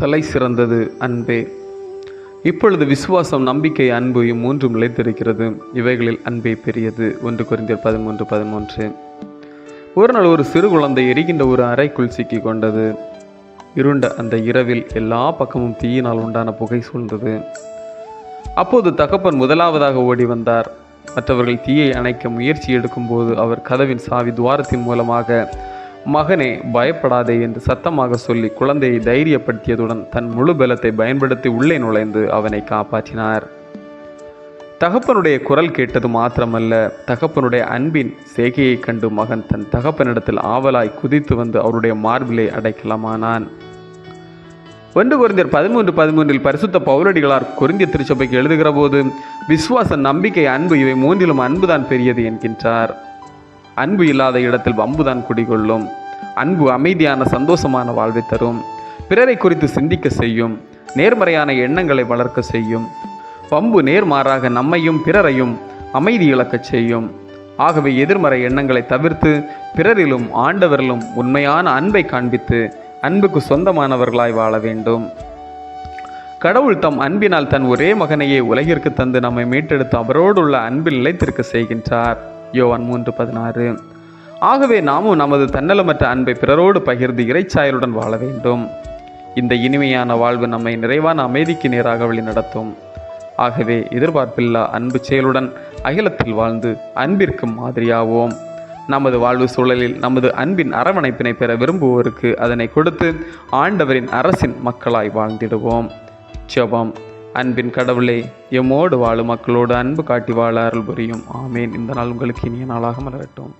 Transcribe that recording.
தலை சிறந்தது அன்பே. இப்பொழுது விசுவாசம் நம்பிக்கை அன்பு இம்மூன்றும் நிலைத்திருக்கிறது. இவைகளில் அன்பே பெரியது. ஒன்று குறைந்தர் பதிமூன்று பதிமூன்று. ஒரு நாள் ஒரு சிறு குழந்தை எரிகின்ற ஒரு அறைக்குள் சிக்கிக் கொண்டது. இருண்ட அந்த இரவில் எல்லா பக்கமும் தீயினால் உண்டான புகை சூழ்ந்தது. அப்போது தகப்பன் முதலாவதாக ஓடி வந்தார். மற்றவர்கள் தீயை அணைக்க முயற்சி எடுக்கும்போது அவர் கதவின் சாவி துவாரத்தின் மூலமாக மகனே பயப்படாதே என்று சத்தமாக சொல்லி குழந்தையை தைரியப்படுத்தியதுடன் தன் முழு பலத்தை பயன்படுத்தி உள்ளே நுழைந்து அவனை காப்பாற்றினார். தகப்பனுடைய குரல் கேட்டது மாத்திரமல்ல தகப்பனுடைய அன்பின் சேகையை கண்டு மகன் தன் தகப்பனிடத்தில் ஆவலாய் குதித்து வந்து அவருடைய மார்பிலை அடைக்கலமானான். ஒன்று குறைந்தர் பதிமூன்று பதிமூன்றில் பரிசுத்த பௌரடிகளார் கொரிந்திய திருச்சபைக்கு எழுதுகிற போது விசுவாச நம்பிக்கை அன்பு இவை மூன்றிலும் அன்புதான் பெரியது என்கின்றார். அன்பு இல்லாத இடத்தில் வம்புதான் குடிகொள்ளும். அன்பு அமைதியான சந்தோஷமான வாழ்வை தரும். பிறரை குறித்து சிந்திக்க செய்யும். நேர்மறையான எண்ணங்களை வளர்க்க செய்யும். வம்பு நேர்மாறாக நம்மையும் பிறரையும் அமைதி இழக்கச் செய்யும். ஆகவே எதிர்மறை எண்ணங்களை தவிர்த்து பிறரிலும் ஆண்டவரிலும் உண்மையான அன்பை காண்பித்து அன்புக்கு சொந்தமானவர்களாய் வாழ வேண்டும். கடவுள் தம் அன்பினால் தன் ஒரே மகனையே உலகிற்கு தந்து நம்மை மீட்டெடுத்து அவரோடுள்ள அன்பில் நிலைத்திருக்க செய்கின்றார். யோவான் மூன்று பதினாறு. ஆகவே நாமும் நமது தன்னலமற்ற அன்பை பிறரோடு பகிர்ந்து இறைச்சாயலுடன் வாழ வேண்டும். இந்த இனிமையான வாழ்வு நம்மை நிறைவான அமைதிக்கு நேராக வழி நடத்தும். ஆகவே எதிர்பார்ப்பில்லா அன்பு செயலுடன் அகிலத்தில் வாழ்ந்து அன்பிற்கு மாதிரியாவோம். நமது வாழ்வு சூழலில் நமது அன்பின் அரவணைப்பினை பெற விரும்புவோருக்கு அதனை கொடுத்து ஆண்டவரின் அரசின் மக்களாய் வாழ்ந்திடுவோம். ஜெபம். அன்பின் கடவுளே எம்மோடு வாழும் மக்களோடு அன்பு காட்டி வாழ அருள் புரியும். ஆமேன். இந்த நாள் உங்களுக்கு இனிய நாளாக மலரட்டும்.